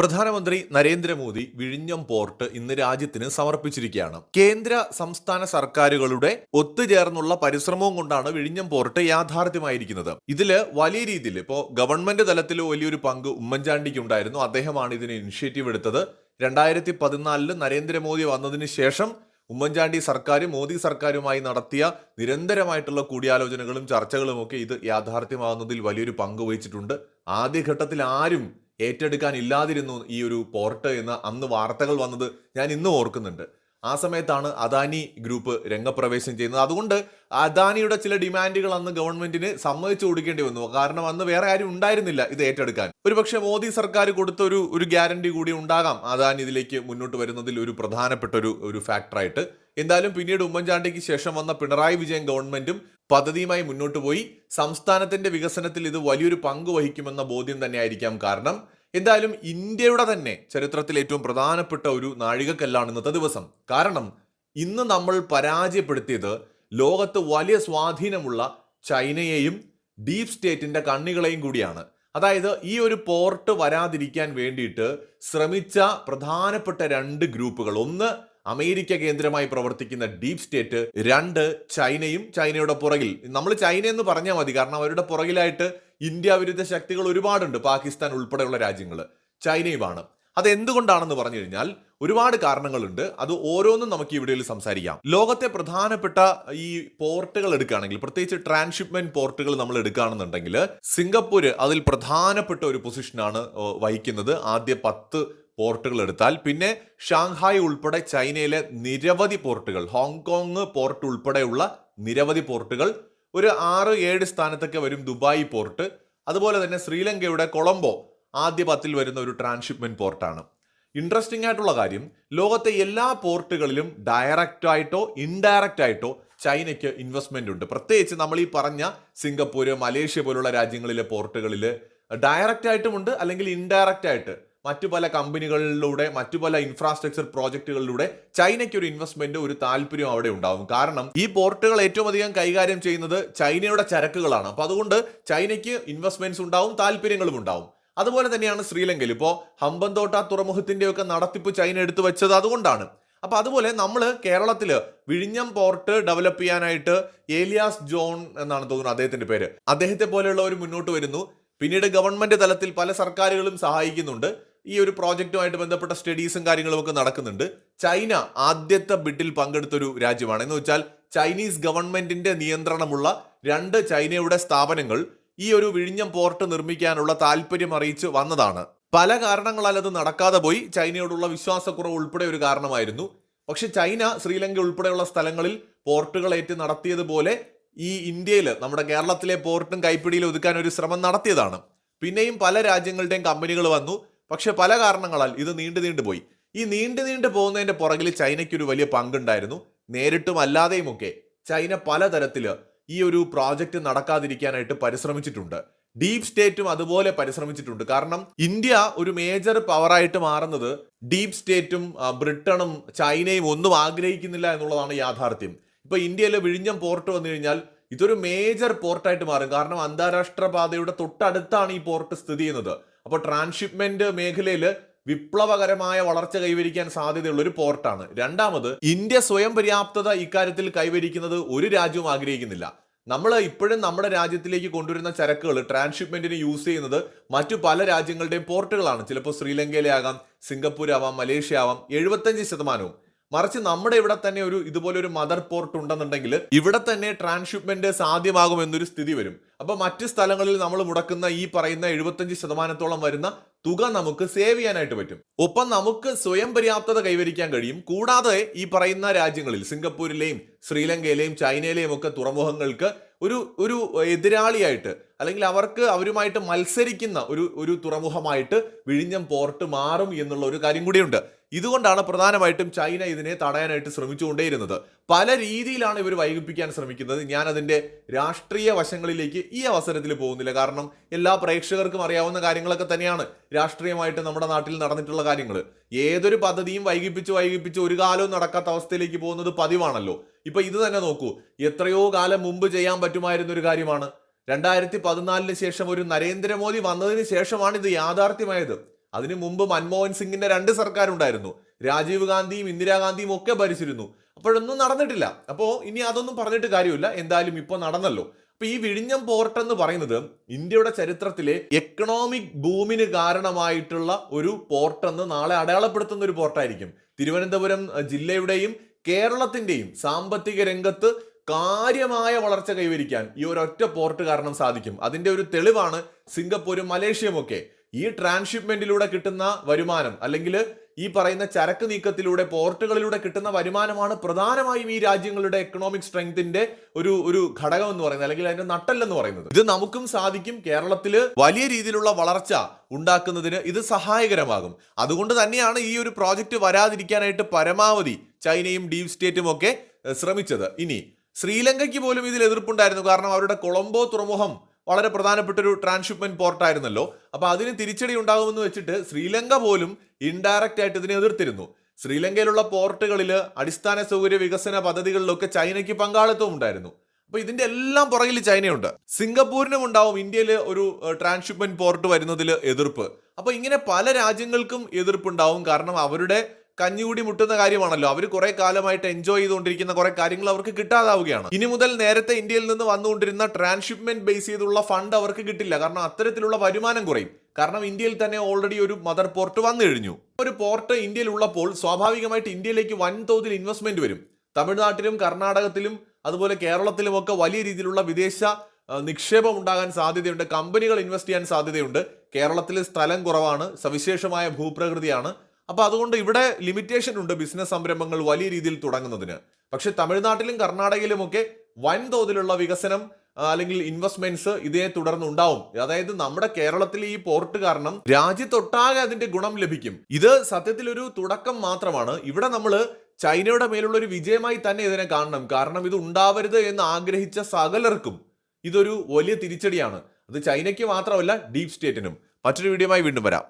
പ്രധാനമന്ത്രി നരേന്ദ്രമോദി വിഴിഞ്ഞം പോർട്ട് ഇന്ന് രാജ്യത്തിന് സമർപ്പിച്ചിരിക്കുകയാണ്. കേന്ദ്ര സംസ്ഥാന സർക്കാരുകളുടെ ഒത്തുചേർന്നുള്ള പരിശ്രമവും കൊണ്ടാണ് വിഴിഞ്ഞം പോർട്ട് യാഥാർത്ഥ്യമായിരിക്കുന്നത്. ഇതിൽ വലിയ രീതിയിൽ ഇപ്പോ ഗവൺമെന്റ് തലത്തിൽ വലിയൊരു പങ്ക് ഉമ്മൻചാണ്ടിക്ക് ഉണ്ടായിരുന്നു. അദ്ദേഹമാണ് ഇതിന് ഇനിഷ്യേറ്റീവ് എടുത്തത്. രണ്ടായിരത്തി പതിനാലിൽ നരേന്ദ്രമോദി വന്നതിന് ശേഷം ഉമ്മൻചാണ്ടി സർക്കാരും മോദി സർക്കാരുമായി നടത്തിയ നിരന്തരമായിട്ടുള്ള കൂടിയാലോചനകളും ചർച്ചകളും ഒക്കെ ഇത് യാഥാർത്ഥ്യമാകുന്നതിൽ വലിയൊരു പങ്ക് വഹിച്ചിട്ടുണ്ട്. ആദ്യഘട്ടത്തിൽ ആരും ഏറ്റെടുക്കാൻ ഇല്ലാതിരുന്നു ഈ ഒരു പോർട്ട് എന്ന് അന്ന് വാർത്തകൾ വന്നത് ഞാൻ ഇന്നും ഓർക്കുന്നുണ്ട്. ആ സമയത്താണ് അദാനി ഗ്രൂപ്പ് രംഗപ്രവേശം ചെയ്യുന്നത്. അതുകൊണ്ട് അദാനിയുടെ ചില ഡിമാൻഡുകൾ അന്ന് ഗവൺമെന്റിന് സമ്മതിച്ചു കൊടുക്കേണ്ടി വന്നു. കാരണം അന്ന് വേറെ ആരും ഉണ്ടായിരുന്നില്ല ഇത് ഏറ്റെടുക്കാൻ. ഒരുപക്ഷെ മോദി സർക്കാർ കൊടുത്ത ഒരു ഒരു ഗ്യാരണ്ടി കൂടി ഉണ്ടാകാം അദാനി ഇതിലേക്ക് മുന്നോട്ട് വരുന്നതിൽ ഒരു പ്രധാനപ്പെട്ട ഒരു ഒരു ഫാക്ടറായിട്ട് എന്തായാലും പിന്നീട് ഉമ്മൻചാണ്ടിക്ക് ശേഷം വന്ന പിണറായി വിജയൻ ഗവൺമെന്റും പദ്ധതിയുമായി മുന്നോട്ട് പോയി. സംസ്ഥാനത്തിന്റെ വികസനത്തിൽ ഇത് വലിയൊരു പങ്ക് വഹിക്കുമെന്ന ബോധ്യം തന്നെയായിരിക്കാം കാരണം എന്തായാലും ഇന്ത്യയുടെ തന്നെ ചരിത്രത്തിൽ ഏറ്റവും പ്രധാനപ്പെട്ട ഒരു നാഴികക്കല്ലാണ് ഇന്നത്തെ ദിവസം. കാരണം ഇന്ന് നമ്മൾ പരാജയപ്പെടുത്തിയത് ലോകത്ത് വലിയ സ്വാധീനമുള്ള ചൈനയെയും ഡീപ് സ്റ്റേറ്റിന്റെ കണ്ണികളെയും കൂടിയാണ്. അതായത് ഈ ഒരു പോർട്ട് വരാതിരിക്കാൻ വേണ്ടിയിട്ട് ശ്രമിച്ച പ്രധാനപ്പെട്ട രണ്ട് ഗ്രൂപ്പുകൾ. ഒന്ന് അമേരിക്ക കേന്ദ്രമായി പ്രവർത്തിക്കുന്ന ഡീപ് സ്റ്റേറ്റ് രണ്ട് ചൈനയും ചൈനയുടെ പുറകിൽ. നമ്മൾ ചൈന എന്ന് പറഞ്ഞാൽ മതി. കാരണം അവരുടെ പുറകിലായിട്ട് ഇന്ത്യ വിരുദ്ധ ശക്തികൾ ഒരുപാടുണ്ട്. പാകിസ്ഥാൻ ഉൾപ്പെടെയുള്ള രാജ്യങ്ങൾ ചൈനയുമാണ്. അത് എന്തുകൊണ്ടാണെന്ന് പറഞ്ഞു കഴിഞ്ഞാൽ ഒരുപാട് കാരണങ്ങളുണ്ട്. അത് ഓരോന്നും നമുക്ക് ഈ വീഡിയോയിൽ സംസാരിക്കാം. ലോകത്തെ പ്രധാനപ്പെട്ട ഈ പോർട്ടുകൾ എടുക്കുകയാണെങ്കിൽ പ്രത്യേകിച്ച് ട്രാൻസ്ഷിപ്മെന്റ് പോർട്ടുകൾ നമ്മൾ എടുക്കുകയാണെന്നുണ്ടെങ്കിൽ സിംഗപ്പൂര് അതിൽ പ്രധാനപ്പെട്ട ഒരു പൊസിഷനാണ് വഹിക്കുന്നത് ആദ്യ പത്ത് പോർട്ടുകൾ എടുത്താൽ പിന്നെ ഷാങ്ഹായ് ഉൾപ്പെടെ ചൈനയിലെ നിരവധി പോർട്ടുകൾ ഹോങ്കോങ് പോർട്ട് ഉൾപ്പെടെയുള്ള നിരവധി പോർട്ടുകൾ ഒരു ആറ് ഏഴ് സ്ഥാനത്തൊക്കെ വരും ദുബായ് പോർട്ട് അതുപോലെ തന്നെ ശ്രീലങ്കയുടെ കൊളംബോ ആദ്യ പത്തിൽ വരുന്ന ഒരു ട്രാൻസ്ഷിപ്മെന്റ് പോർട്ടാണ്. ഇൻട്രസ്റ്റിംഗ് ആയിട്ടുള്ള കാര്യം ലോകത്തെ എല്ലാ പോർട്ടുകളിലും ഡയറക്റ്റ് ആയിട്ടോ ഇൻഡയറക്റ്റ് ആയിട്ടോ ചൈനയ്ക്ക് ഇൻവെസ്റ്റ്മെന്റ് ഉണ്ട്. പ്രത്യേകിച്ച് നമ്മൾ ഈ പറഞ്ഞ സിംഗപ്പൂർ മലേഷ്യ പോലുള്ള രാജ്യങ്ങളിലെ പോർട്ടുകളിൽ ഡയറക്റ്റ് ആയിട്ടുമുണ്ട് അല്ലെങ്കിൽ ഇൻഡയറക്റ്റ് ആയിട്ട്. മറ്റു പല കമ്പനികളിലൂടെ മറ്റു പല ഇൻഫ്രാസ്ട്രക്ചർ പ്രോജക്റ്റുകളിലൂടെ ചൈനയ്ക്ക് ഒരു ഇൻവെസ്റ്റ്മെന്റ് ഒരു താല്പര്യം അവിടെ ഉണ്ടാവും. കാരണം ഈ പോർട്ടുകൾ ഏറ്റവും അധികം കൈകാര്യം ചെയ്യുന്നത് ചൈനയുടെ ചരക്കുകളാണ്. അപ്പൊ അതുകൊണ്ട് ചൈനയ്ക്ക് ഇൻവെസ്റ്റ്മെന്റ്സ് ഉണ്ടാവും താല്പര്യങ്ങളും ഉണ്ടാവും. അതുപോലെ തന്നെയാണ് ശ്രീലങ്കയിൽ. ഇപ്പോൾ ഹമ്പന്തോട്ട തുറമുഖത്തിന്റെ ഒക്കെ നടത്തിപ്പ് ചൈന എടുത്തു വെച്ചത് അതുകൊണ്ടാണ്. അപ്പൊ അതുപോലെ നമ്മൾ കേരളത്തിൽ വിഴിഞ്ഞം പോർട്ട് ഡെവലപ്പ് ചെയ്യാനായിട്ട് ഏലിയാസ് ജോൺ എന്നാണ് തോന്നുന്നത് അദ്ദേഹത്തിന്റെ പേര്. അദ്ദേഹത്തെ പോലെയുള്ളവർ മുന്നോട്ട് വരുന്നു. പിന്നീട് ഗവൺമെന്റ് തലത്തിൽ പല സർക്കാരുകളും സഹായിക്കുന്നുണ്ട്. ഈ ഒരു പ്രോജക്റ്റുമായിട്ട് ബന്ധപ്പെട്ട സ്റ്റഡീസും കാര്യങ്ങളും ഒക്കെ നടക്കുന്നുണ്ട്. ചൈന ആദ്യത്തെ ബിഡിൽ പങ്കെടുത്തൊരു രാജ്യമാണ്. എന്ന് വെച്ചാൽ ചൈനീസ് ഗവൺമെന്റിന്റെ നിയന്ത്രണമുള്ള രണ്ട് ചൈനയുടെ സ്ഥാപനങ്ങൾ ഈ ഒരു വിഴിഞ്ഞം പോർട്ട് നിർമ്മിക്കാനുള്ള താല്പര്യം അറിയിച്ച് വന്നതാണ്. പല കാരണങ്ങളാൽ അത് നടക്കാതെ പോയി. ചൈനയോടുള്ള വിശ്വാസക്കുറവ് ഉൾപ്പെടെ ഒരു കാരണമായിരുന്നു. പക്ഷെ ചൈന ശ്രീലങ്ക ഉൾപ്പെടെയുള്ള സ്ഥലങ്ങളിൽ പോർട്ടുകൾ ഏറ്റ് നടത്തിയതുപോലെ ഈ ഇന്ത്യയിൽ നമ്മുടെ കേരളത്തിലെ പോർട്ടും കൈപ്പിടിയിൽ ഒതുക്കാൻ ഒരു ശ്രമം നടത്തിയതാണ്. പിന്നെയും പല രാജ്യങ്ങളുടെയും കമ്പനികൾ വന്നു. പക്ഷെ പല കാരണങ്ങളാൽ ഇത് നീണ്ടു നീണ്ടു പോയി. ഈ നീണ്ടു നീണ്ടു പോകുന്നതിന്റെ പുറകിൽ ചൈനയ്ക്കൊരു വലിയ പങ്കുണ്ടായിരുന്നു. നേരിട്ടും അല്ലാതെയുമൊക്കെ ചൈന പലതരത്തിൽ ഈ ഒരു പ്രോജക്റ്റ് നടക്കാതിരിക്കാനായിട്ട് പരിശ്രമിച്ചിട്ടുണ്ട്. ഡീപ് സ്റ്റേറ്റും അതുപോലെ പരിശ്രമിച്ചിട്ടുണ്ട്. കാരണം ഇന്ത്യ ഒരു മേജർ പവറായിട്ട് മാറുന്നത് ഡീപ് സ്റ്റേറ്റും ബ്രിട്ടനും ചൈനയും ഒന്നും ആഗ്രഹിക്കുന്നില്ല എന്നുള്ളതാണ് യാഥാർത്ഥ്യം. ഇപ്പൊ ഇന്ത്യയിലെ വിഴിഞ്ഞം പോർട്ട് വന്നു കഴിഞ്ഞാൽ ഇതൊരു മേജർ പോർട്ടായിട്ട് മാറും. കാരണം അന്താരാഷ്ട്ര പാതയുടെ തൊട്ടടുത്താണ് ഈ പോർട്ട് സ്ഥിതി ചെയ്യുന്നത്. അപ്പോൾ ട്രാൻസ്ഷിപ്മെന്റ് മേഖലയിൽ വിപ്ലവകരമായ വളർച്ച കൈവരിക്കാൻ സാധ്യതയുള്ള ഒരു പോർട്ടാണ്. രണ്ടാമത് ഇന്ത്യ സ്വയം പര്യാപ്തത ഇക്കാര്യത്തിൽ കൈവരിക്കുന്നത് ഒരു രാജ്യവും ആഗ്രഹിക്കുന്നില്ല. നമ്മൾ ഇപ്പോഴും നമ്മുടെ രാജ്യത്തിലേക്ക് കൊണ്ടുവരുന്ന ചരക്കുകൾ ട്രാൻസ്ഷിപ്മെന്റിന് യൂസ് ചെയ്യുന്നത് മറ്റു പല രാജ്യങ്ങളുടെയും പോർട്ടുകളാണ്. ചിലപ്പോൾ ശ്രീലങ്കയിലെ ആകാം സിംഗപ്പൂർ ആവാം മലേഷ്യ ആവാം എഴുപത്തഞ്ച് ശതമാനവും. മറിച്ച് നമ്മുടെ ഇവിടെ തന്നെ ഒരു ഇതുപോലെ ഒരു മദർ പോർട്ട് ഉണ്ടെന്നുണ്ടെങ്കിൽ ഇവിടെ തന്നെ ട്രാൻസ്ഷിപ്മെന്റ് സാധ്യമാകും എന്നൊരു സ്ഥിതി വരും. അപ്പൊ മറ്റ് സ്ഥലങ്ങളിൽ നമ്മൾ മുടക്കുന്ന ഈ പറയുന്ന എഴുപത്തഞ്ച് ശതമാനത്തോളം വരുന്ന തുക നമുക്ക് സേവ് ചെയ്യാനായിട്ട് പറ്റും. ഒപ്പം നമുക്ക് സ്വയം പര്യാപ്തത കൈവരിക്കാൻ കഴിയും. കൂടാതെ ഈ പറയുന്ന രാജ്യങ്ങളിൽ സിംഗപ്പൂരിലെയും ശ്രീലങ്കയിലെയും ചൈനയിലെയും ഒക്കെ തുറമുഖങ്ങൾക്ക് ഒരു ഒരു എതിരാളിയായിട്ട് അല്ലെങ്കിൽ അവർക്ക് അവരുമായിട്ട് മത്സരിക്കുന്ന ഒരു ഒരു തുറമുഖമായിട്ട് വിഴിഞ്ഞം പോർട്ട് മാറും എന്നുള്ള ഒരു കാര്യം കൂടിയുണ്ട്. ഇതുകൊണ്ടാണ് പ്രധാനമായിട്ടും ചൈന ഇതിനെ തടയാനായിട്ട് ശ്രമിച്ചുകൊണ്ടേയിരുന്നത്. പല രീതിയിലാണ് ഇവർ വൈകിപ്പിക്കാൻ ശ്രമിക്കുന്നത്. ഞാൻ അതിന്റെ രാഷ്ട്രീയ വശങ്ങളിലേക്ക് ഈ അവസരത്തിൽ പോകുന്നില്ല. കാരണം എല്ലാ പ്രേക്ഷകർക്കും അറിയാവുന്ന കാര്യങ്ങളൊക്കെ തന്നെയാണ് രാഷ്ട്രീയമായിട്ട് നമ്മുടെ നാട്ടിൽ നടന്നിട്ടുള്ള കാര്യങ്ങൾ. ഏതൊരു പദ്ധതിയും വൈകിപ്പിച്ച് വൈകിപ്പിച്ച് ഒരു കാലവും നടക്കാത്ത അവസ്ഥയിലേക്ക് പോകുന്നത് പതിവാണല്ലോ. ഇപ്പൊ ഇത് തന്നെ നോക്കൂ. എത്രയോ കാലം മുമ്പ് ചെയ്യാൻ പറ്റുമായിരുന്ന ഒരു കാര്യമാണ്. രണ്ടായിരത്തി പതിനാലിന് ശേഷം ഒരു നരേന്ദ്രമോദി വന്നതിന് ശേഷമാണ് ഇത് യാഥാർത്ഥ്യമായത്. അതിനു മുമ്പ് മൻമോഹൻ സിംഗിന്റെ രണ്ട് സർക്കാരുണ്ടായിരുന്നു. രാജീവ് ഗാന്ധിയും ഇന്ദിരാഗാന്ധിയും ഒക്കെ ഭരിച്ചിരുന്നു. അപ്പോഴൊന്നും നടന്നിട്ടില്ല. അപ്പോൾ ഇനി അതൊന്നും പറഞ്ഞിട്ട് കാര്യമില്ല. എന്തായാലും ഇപ്പോൾ നടന്നല്ലോ. അപ്പൊ ഈ വിഴിഞ്ഞം പോർട്ട് എന്ന് പറയുന്നത് ഇന്ത്യയുടെ ചരിത്രത്തിലെ എക്കണോമിക് ബൂമിന് കാരണമായിട്ടുള്ള ഒരു പോർട്ട് എന്ന് നാളെ അടയാളപ്പെടുത്തുന്ന ഒരു പോർട്ടായിരിക്കും. തിരുവനന്തപുരം ജില്ലയുടെയും കേരളത്തിന്റെയും സാമ്പത്തിക രംഗത്ത് കാര്യമായ വളർച്ച കൈവരിക്കാൻ ഈ ഒരൊറ്റ പോർട്ട് കാരണം സാധിക്കും. അതിന്റെ ഒരു തെളിവാണ് സിംഗപ്പൂരും മലേഷ്യയും ഒക്കെ. ഈ ട്രാൻസ്ഷിപ്മെന്റിലൂടെ കിട്ടുന്ന വരുമാനം അല്ലെങ്കിൽ ഈ പറയുന്ന ചരക്ക് നീക്കത്തിലൂടെ പോർട്ടുകളിലൂടെ കിട്ടുന്ന വരുമാനമാണ് പ്രധാനമായും ഈ രാജ്യങ്ങളുടെ എക്കണോമിക് സ്ട്രെങ്ത്തിന്റെ ഒരു ഒരു ഘടകം എന്ന് പറയുന്നത് അല്ലെങ്കിൽ അതിന്റെ നട്ടല്ലെന്ന് പറയുന്നത്. ഇത് നമുക്കും സാധിക്കും. കേരളത്തിൽ വലിയ രീതിയിലുള്ള വളർച്ച ഉണ്ടാക്കുന്നതിന് ഇത് സഹായകരമാകും. അതുകൊണ്ട് തന്നെയാണ് ഈ ഒരു പ്രോജക്റ്റ് വരാതിരിക്കാനായിട്ട് പരമാവധി ചൈനയും ഡീപ് സ്റ്റേറ്റും ഒക്കെ ശ്രമിച്ചത്. ഇനി ശ്രീലങ്കയ്ക്ക് പോലും ഇതിൽ എതിർപ്പുണ്ടായിരുന്നു. കാരണം അവരുടെ കൊളംബോ തുറമുഖം വളരെ പ്രധാനപ്പെട്ട ഒരു ട്രാൻസ്ഷിപ്മെന്റ് പോർട്ടായിരുന്നല്ലോ. അപ്പൊ അതിന് തിരിച്ചടി ഉണ്ടാകുമെന്ന് വെച്ചിട്ട് ശ്രീലങ്ക പോലും ഇൻഡയറക്റ്റ് ആയിട്ട് ഇതിനെ എതിർത്തിരുന്നു. ശ്രീലങ്കയിലുള്ള പോർട്ടുകളിൽ അടിസ്ഥാന സൗകര്യ വികസന പദ്ധതികളിലൊക്കെ ചൈനയ്ക്ക് പങ്കാളിത്തവും ഉണ്ടായിരുന്നു. അപ്പൊ ഇതിന്റെ എല്ലാം പുറകിൽ ചൈനയുണ്ട്. സിംഗപ്പൂരിനും ഉണ്ടാവും ഇന്ത്യയിൽ ഒരു ട്രാൻസ്ഷിപ്മെന്റ് പോർട്ട് വരുന്നതിൽ എതിർപ്പ്. അപ്പൊ ഇങ്ങനെ പല രാജ്യങ്ങൾക്കും എതിർപ്പുണ്ടാവും. കാരണം അവരുടെ കഞ്ഞുകൂടി മുട്ടുന്ന കാര്യമാണല്ലോ. അവർ കുറെ കാലമായിട്ട് എൻജോയ് ചെയ്തുകൊണ്ടിരിക്കുന്ന കുറെ കാര്യങ്ങൾ അവർക്ക് കിട്ടാതാവുകയാണ്. ഇനി മുതൽ നേരത്തെ ഇന്ത്യയിൽ നിന്ന് വന്നുകൊണ്ടിരുന്ന ട്രാൻസ്ഷിപ്മെന്റ് ബേസ് ചെയ്തുള്ള ഫണ്ട് അവർക്ക് കിട്ടില്ല. കാരണം അത്തരത്തിലുള്ള വരുമാനം കുറയും. കാരണം ഇന്ത്യയിൽ തന്നെ ഓൾറെഡി ഒരു മദർ പോർട്ട് വന്നു കഴിഞ്ഞു. ഒരു പോർട്ട് ഇന്ത്യയിൽ ഉള്ളപ്പോൾ സ്വാഭാവികമായിട്ട് ഇന്ത്യയിലേക്ക് വൻതോതിൽ ഇൻവെസ്റ്റ്മെന്റ് വരും. തമിഴ്നാട്ടിലും കർണാടകത്തിലും അതുപോലെ കേരളത്തിലും ഒക്കെ വലിയ രീതിയിലുള്ള വിദേശ നിക്ഷേപം ഉണ്ടാകാൻ സാധ്യതയുണ്ട്. കമ്പനികൾ ഇൻവെസ്റ്റ് ചെയ്യാൻ സാധ്യതയുണ്ട്. കേരളത്തിൽ സ്ഥലം കുറവാണ്. സവിശേഷമായ ഭൂപ്രകൃതിയാണ്. അപ്പൊ അതുകൊണ്ട് ഇവിടെ ലിമിറ്റേഷൻ ഉണ്ട് ബിസിനസ് സംരംഭങ്ങൾ വലിയ രീതിയിൽ തുടങ്ങുന്നതിന്. പക്ഷെ തമിഴ്നാട്ടിലും കർണാടകയിലും ഒക്കെ വൻതോതിലുള്ള വികസനം അല്ലെങ്കിൽ ഇൻവെസ്റ്റ്മെന്റ്സ് ഇതേ തുടർന്ന് ഉണ്ടാവും അതായത് നമ്മുടെ കേരളത്തിലെ ഈ പോർട്ട് കാരണം രാജ്യത്തൊട്ടാകെ അതിന്റെ ഗുണം ലഭിക്കും. ഇത് സത്യത്തിൽ ഒരു തുടക്കം മാത്രമാണ്. ഇവിടെ നമ്മൾ ചൈനയുടെ മേലുള്ള ഒരു വിജയമായി തന്നെ ഇതിനെ കാണണം. കാരണം ഇത് ഉണ്ടാവരുത് എന്ന് ആഗ്രഹിച്ച സകലർക്കും ഇതൊരു വലിയ തിരിച്ചടിയാണ്. അത് ചൈനയ്ക്ക് മാത്രമല്ല ഡീപ് സ്റ്റേറ്റിനും മറ്റൊരു വീഡിയോയുമായി വീണ്ടും വരാം.